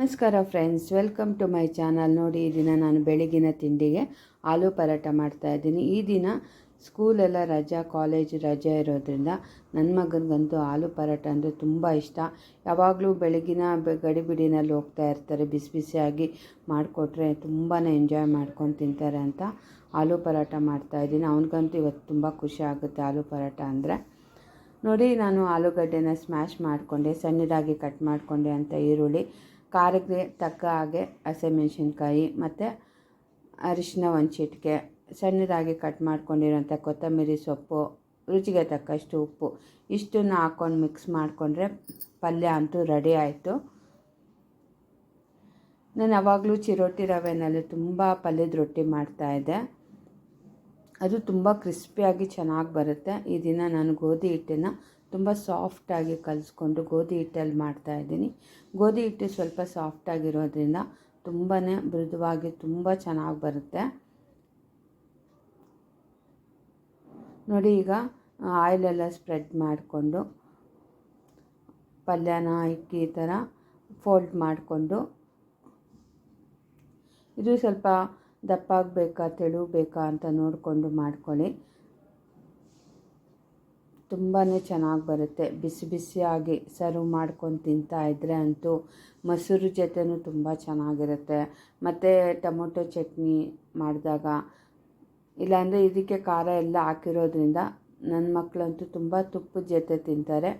ನಮಸ್ಕಾರ friends welcome to my channel ನೋಡಿ, ಈ ದಿನ ನಾನು ಬೆಳಗಿನ ತಿಂಡಿಗೆ ಆಲೂ ಪರೋಟ ಮಾಡ್ತಾ ಇದ್ದೀನಿ. ಈ ದಿನ ಸ್ಕೂಲೆಲ್ಲ ರಜಾ ಕಾಲೇಜ್ ರಜೆ ಇರೋದ್ರಿಂದ ನನ್ನ ಮಗನಿಗಂತೂ ಆಲೂ ಪರೋಟ ಅಂದರೆ ತುಂಬ ಇಷ್ಟ. ಯಾವಾಗಲೂ ಬೆಳಗಿನ ಗಡಿಬಿಡಿನಲ್ಲಿ ಹೋಗ್ತಾ ಇರ್ತಾರೆ, ಬಿಸಿ ಬಿಸಿಯಾಗಿ ಮಾಡಿಕೊಟ್ರೆ ತುಂಬಾ ಎಂಜಾಯ್ ಮಾಡ್ಕೊಂಡು ತಿಂತಾರೆ ಅಂತ ಆಲೂ ಪರೋಟ ಮಾಡ್ತಾ ಇದ್ದೀನಿ. ಅವನಿಗಂತೂ ಇವತ್ತು ತುಂಬ ಖುಷಿ ಆಗುತ್ತೆ ಆಲೂ ಪರೋಟ ಅಂದರೆ. ನೋಡಿ, ನಾನು ಆಲೂಗಡ್ಡೆನ ಸ್ಮ್ಯಾಶ್ ಮಾಡಿಕೊಂಡೆ, ಸಣ್ಣದಾಗಿ ಕಟ್ ಮಾಡಿಕೊಂಡೆ ಅಂತ ಈರುಳ್ಳಿ. ಖಾರಕ್ಕೆ ತಕ್ಕ ಹಾಗೆ ಹಸಿಮೆಣ್ಸಿನ್ಕಾಯಿ ಮತ್ತು ಅರಿಶಿನ ಒಂದು ಚಿಟಿಕೆ ಸಣ್ಣದಾಗಿ ಕಟ್ ಮಾಡ್ಕೊಂಡಿರೋಂಥ ಕೊತ್ತಂಬರಿ ಸೊಪ್ಪು, ರುಚಿಗೆ ತಕ್ಕಷ್ಟು ಉಪ್ಪು, ಇಷ್ಟನ್ನು ಹಾಕ್ಕೊಂಡು ಮಿಕ್ಸ್ ಮಾಡಿಕೊಂಡ್ರೆ ಪಲ್ಯ ಅಂತೂ ರೆಡಿ ಆಯಿತು. ನಾನು ಯಾವಾಗಲೂ ಚಿರೋಟಿ ರವೆನಲ್ಲಿ ತುಂಬ ಪಲ್ಯದ ರೊಟ್ಟಿ ಮಾಡ್ತಾಯಿದ್ದೆ ಅದು ತುಂಬ ಕ್ರಿಸ್ಪಿಯಾಗಿ ಚೆನ್ನಾಗಿ ಬರುತ್ತೆ. ಈ ದಿನ ನಾನು ಗೋಧಿ ಹಿಟ್ಟನ್ನು ತುಂಬ ಸಾಫ್ಟಾಗಿ ಕಲಿಸ್ಕೊಂಡು ಗೋಧಿ ಹಿಟ್ಟಲ್ಲಿ ಮಾಡ್ತಾಯಿದ್ದೀನಿ ಗೋಧಿ ಹಿಟ್ಟು ಸ್ವಲ್ಪ ಸಾಫ್ಟಾಗಿರೋದ್ರಿಂದ ತುಂಬಾ ಮೃದುವಾಗಿ ತುಂಬ ಚೆನ್ನಾಗಿ ಬರುತ್ತೆ. ನೋಡಿ ಈಗ ಆಯಿಲೆಲ್ಲ ಸ್ಪ್ರೆಡ್ ಮಾಡಿಕೊಂಡು, ಪಲ್ಯನ, ಇಕ್ಕಿ ಈ ಥರ ಫೋಲ್ಡ್ ಮಾಡಿಕೊಂಡು, ಇದು ಸ್ವಲ್ಪ ದಪ್ಪಾಗಬೇಕಾ ತೆಳು ಬೇಕಾ ಅಂತ ನೋಡಿಕೊಂಡು ಮಾಡ್ಕೊಳ್ಳಿ. ತುಂಬಾ ಚೆನ್ನಾಗಿ ಬರುತ್ತೆ. ಬಿಸಿ ಬಿಸಿಯಾಗಿ ಸರ್ವ್ ಮಾಡ್ಕೊಂಡು ತಿಂತಾ ಇದ್ದರೆ ಅಂತೂ ಮೊಸರು ಜೊತೆನೂ ತುಂಬ ಚೆನ್ನಾಗಿರುತ್ತೆ. ಮತ್ತು ಟೊಮೊಟೊ ಚಟ್ನಿ ಮಾಡಿದಾಗ, ಇಲ್ಲಾಂದರೆ ಇದಕ್ಕೆ ಖಾರ ಎಲ್ಲ ಹಾಕಿರೋದ್ರಿಂದ ನನ್ನ ಮಕ್ಕಳಂತೂ ತುಂಬ ತುಪ್ಪದ ಜೊತೆ ತಿಂತಾರೆ.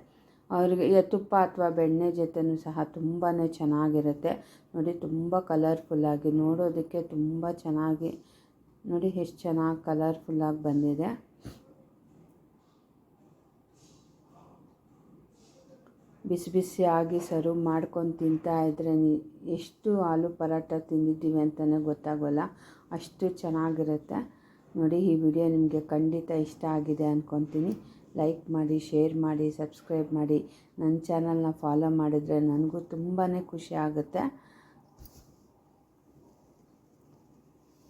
ಅವ್ರಿಗೆ ತುಪ್ಪ ಅಥವಾ ಬೆಣ್ಣೆ ಜೊತೆನೂ ಸಹ ತುಂಬಾ ಚೆನ್ನಾಗಿರುತ್ತೆ. ನೋಡಿ, ತುಂಬ ಕಲರ್ಫುಲ್ಲಾಗಿ ನೋಡೋದಕ್ಕೆ ತುಂಬ ಚೆನ್ನಾಗಿ, ನೋಡಿ, ಎಷ್ಟು ಚೆನ್ನಾಗಿ ಕಲರ್ಫುಲ್ಲಾಗಿ ಬಂದಿದೆ. ಬಿಸಿ ಬಿಸಿಯಾಗಿ ಸರ್ವ್ ಮಾಡ್ಕೊಂಡು ತಿಂತಾ ಇದ್ದರೆ ನೀ- ಎಷ್ಟು ಆಲೂ ಪರಾಟ ತಿಂದಿದ್ದೀವಿ ಅಂತಲೇ ಗೊತ್ತಾಗೋಲ್ಲ. ಅಷ್ಟು ಚೆನ್ನಾಗಿರುತ್ತೆ. ನೋಡಿ, ಈ ವಿಡಿಯೋ ನಿಮಗೆ ಖಂಡಿತ ಇಷ್ಟ ಆಗಿದೆ ಅಂದ್ಕೊತೀನಿ ಲೈಕ್ ಮಾಡಿ, ಶೇರ್ ಮಾಡಿ, ಸಬ್ಸ್ಕ್ರೈಬ್ ಮಾಡಿ. ನನ್ನ ಚಾನಲ್ನ ಫಾಲೋ ಮಾಡಿದರೆ ನನಗೂ ತುಂಬಾ ಖುಷಿ ಆಗುತ್ತೆ.